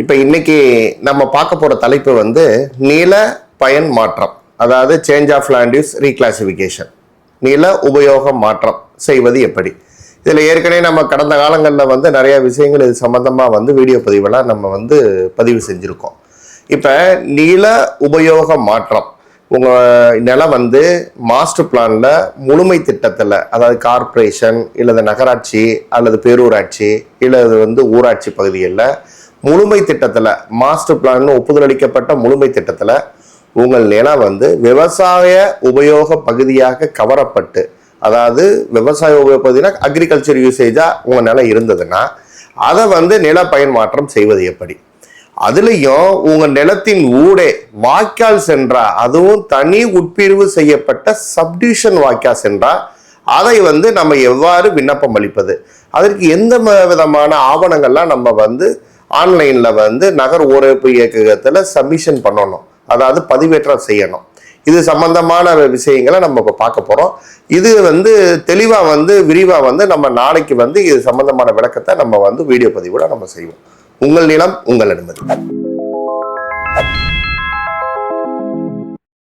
இப்போ இன்னைக்கு நம்ம பார்க்க போகிற தலைப்பு வந்து நில பயன் மாற்றம் அதாவது change of land use reclassification நில உபயோக மாற்றம் செய்வது எப்படி? இதில் ஏற்கனவே நம்ம கடந்த காலங்களில் வந்து நிறைய விஷயங்கள் இது சம்மந்தமாக வந்து வீடியோ பதிவெல்லாம் நம்ம வந்து பதிவு செஞ்சுருக்கோம். இப்போ நில உபயோக மாற்றம் உங்கள் நிலம் வந்து மாஸ்டர் பிளானில் முழுமை திட்டத்தில் அதாவது கார்ப்பரேஷன் இல்லது நகராட்சி அல்லது பேரூராட்சி இல்லது வந்து ஊராட்சி பகுதிகளில் முழுமை திட்டத்தில் மாஸ்டர் பிளான்னு ஒப்புதல் அளிக்கப்பட்ட முழுமை திட்டத்தில் உங்கள் நிலம் வந்து விவசாய உபயோக பகுதியாக கவரப்பட்டு அதாவது விவசாய உபயோக பகுதினா அக்ரிகல்ச்சர் யூசேஜாக உங்கள் நிலம் இருந்ததுன்னா அதை வந்து நில பயன் மாற்றம் செய்வது எப்படி? அதுலேயும் உங்கள் நிலத்தின் ஊடே வாய்க்கால் சென்றா அதுவும் தனி உட்பிரிவு செய்யப்பட்ட சப்டிவிஷன் வாய்க்கால் சென்றா அதை வந்து நம்ம எவ்வாறு விண்ணப்பம் அளிப்பது? அதற்கு எந்த விதமான ஆவணங்கள்லாம் நம்ம வந்து ஆன்லைனில் வந்து நகர் ஊரமைப்பு இயக்ககத்தில் சப்மிஷன் பண்ணணும். அதாவது பதிவேற்றம் செய்யணும். இது சம்பந்தமான விஷயங்களை நம்ம இப்போ பார்க்க போகிறோம் இது வந்து தெளிவாக வந்து விரிவாக வந்து நம்ம நாளைக்கு வந்து இது சம்பந்தமான விளக்கத்தை நம்ம வந்து வீடியோ பதிவோட நம்ம செய்வோம். உங்கள் நிலம் உங்கள் அனுமதி.